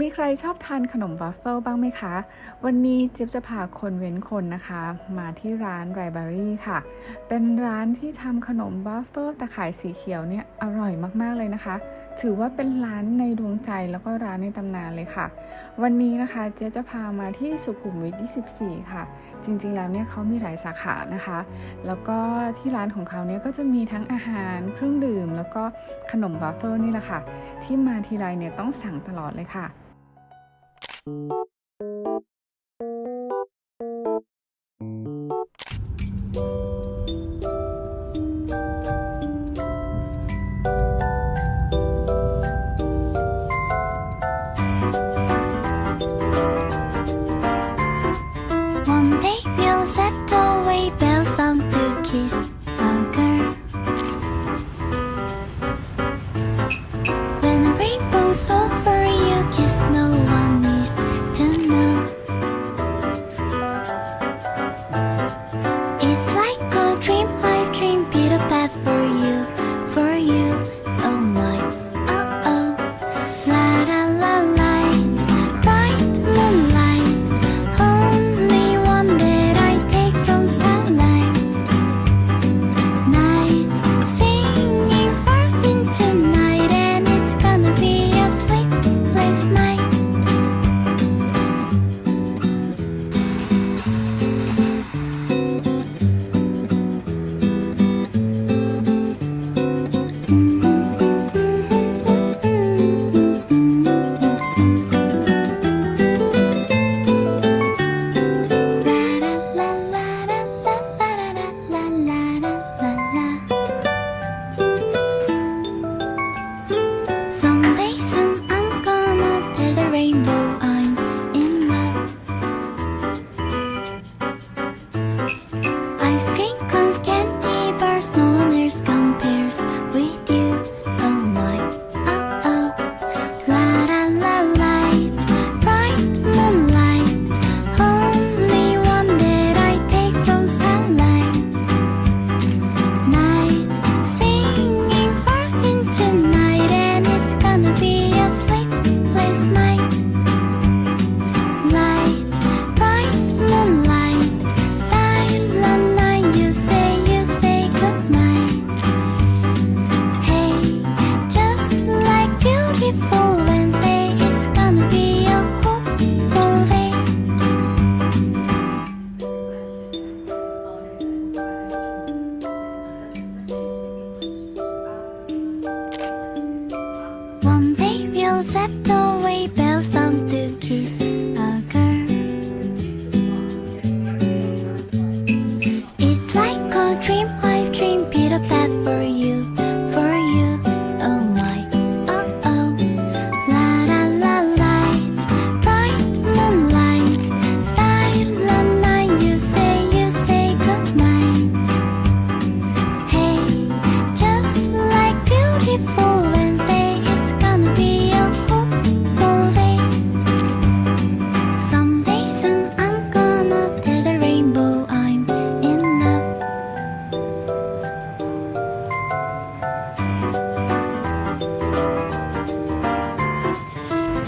มีใครชอบทานขนมวัฟเฟิลบ้างไหมคะ วันนี้เจี๊บจะพาคนเว้นคนนะคะ มาที่ร้านไรบารี่ค่ะ เป็นร้านที่ทำขนมวัฟเฟิลตะข่ายสีเขียวเนี่ยอร่อยมากๆเลยนะคะ ถือว่าเป็นร้านในดวงใจแล้วก็ร้านในตำนานเลยค่ะ วันนี้นะคะเจ๊จะพามาที่สุขุมวิท 24 ค่ะ จริงๆแล้วเนี่ยเขามีหลายสาขานะคะ แล้วก็ที่ร้านของเขาเนี่ยก็จะมีทั้งอาหารเครื่องดื่ม แล้วก็ขนมวัฟเฟิลนี่แหละค่ะ ที่มาทีไรเนี่ยต้องสั่งตลอดเลยค่ะ うん。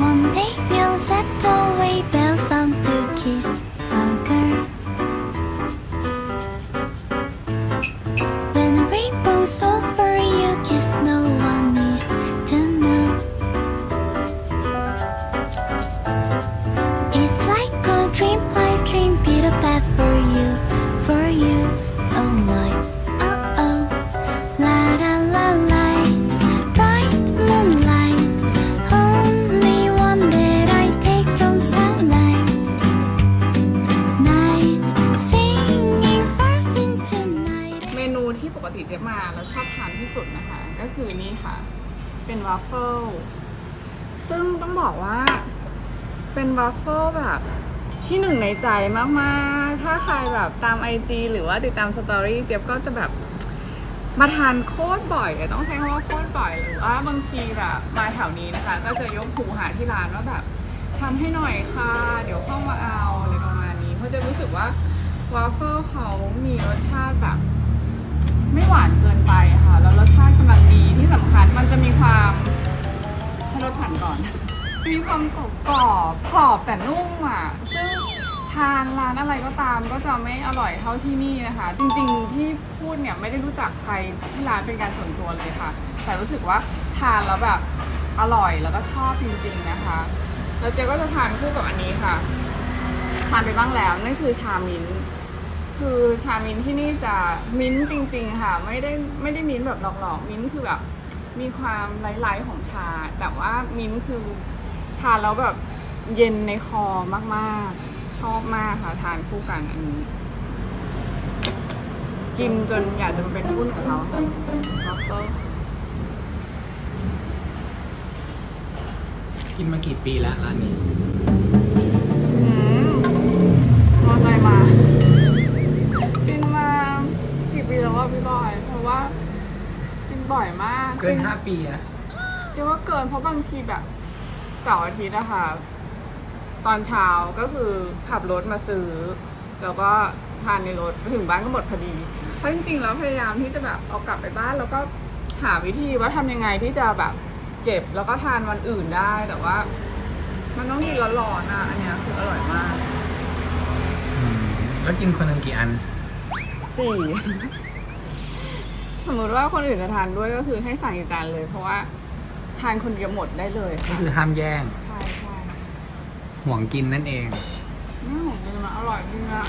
one day you'll Music คือนี่ค่ะ เป็นวัฟเฟิลซึ่งต้องบอกว่าเป็นวัฟเฟิลแบบที่หนึ่งในใจมากๆ ถ้าใครแบบตาม IG หรือว่าติดตามสตอรี่เจี๊ยบก็จะแบบมาทานโคตรบ่อยต้องใช้คำว่าโคตรบ่อยหรือว่าบางทีแบบมาแถวนี้นะคะ ก็จะยกหูหาที่ร้านว่าแบบทำให้หน่อยค่ะ เดี๋ยวเข้ามาเอาอะไรประมาณนี้ เพราะจะรู้สึกว่าวาฟเฟิลเขามีรสชาติแบบ ไม่หวานเกิน ก่อน มีความกรอบกรอบกรอบแต่นุ่มอะ ซึ่งทานร้านอะไรก็ตามก็จะไม่อร่อยเท่าที่นี่นะคะ จริงๆที่พูดเนี่ยไม่ได้รู้จักใครที่ร้านเป็นการส่วนตัวเลยค่ะ แต่รู้สึกว่าทานแล้วแบบอร่อยแล้วก็ชอบจริงๆนะคะ แล้วเจ๊ก็จะทานคู่กับอันนี้ค่ะ ทานไปบ้างแล้วนั่นคือชามิ้นคือชามิ้นที่นี่จะมิ้นจริง ๆ ค่ะ ไม่ได้ไม่ได้มิ้นแบบหลอกๆมิ้นคือแบบ มีความไร้ๆของชา แต่ว่ามิ้นท์คือทานแล้วแบบเย็นในคอมากๆ ชอบมากค่ะทานคู่กันอันนี้ กินจนอยากจะมาเป็นหุ้นกับเขาค่ะแล้วก็กินมากี่ปีแล้วร้านนี้ อืมมอไซค์มา เกินห้าปีอะเรียกว่าเกินเพราะบางทีแบบเสาร์อาทิตย์อะค่ะตอนเช้าก็คือขับรถมาซื้อ แล้วก็ทานในรถไปถึงบ้านก็หมดพอดี เพราะจริงๆแล้วพยายามที่จะแบบเอากลับไปบ้านแล้วก็หาวิธีว่าทำยังไงที่จะแบบเก็บแล้วก็ทานวันอื่นได้ แต่ว่า มันต้องกินร้อนๆอะอันเนี้ยคืออร่อยมากอืมแล้วกินคนหนึ่งกี่อันสี่ สมมุติว่าคนอื่นจะทานด้วยก็คือให้สั่งอีกจานเลย เพราะว่าทานคนเดียวหมดได้เลยก็ค่ะคือห้ามแย่ง ใช่ใช่ห่วงกินนั่นเองนี่ของจริงมันอร่อยจริงอะ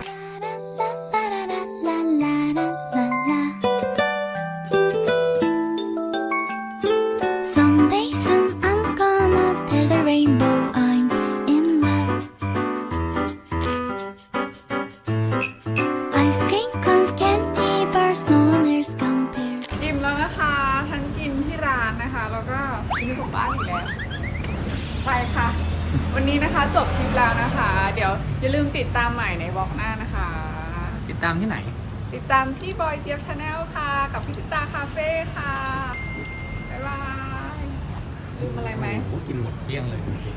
วันนี้นะคะจบคลิปแล้วนะคะ เดี๋ยวอย่าลืมติดตามใหม่ในบล็อกหน้านะคะ ติดตามที่ไหน ติดตามที่บอยเจี๊ยบชาแนลค่ะ กับพิจิตาคาเฟ่ค่ะบ๊ายบายลืมอะไรไหม โอ้โหกินหมดเกลี้ยงเลยดูสิ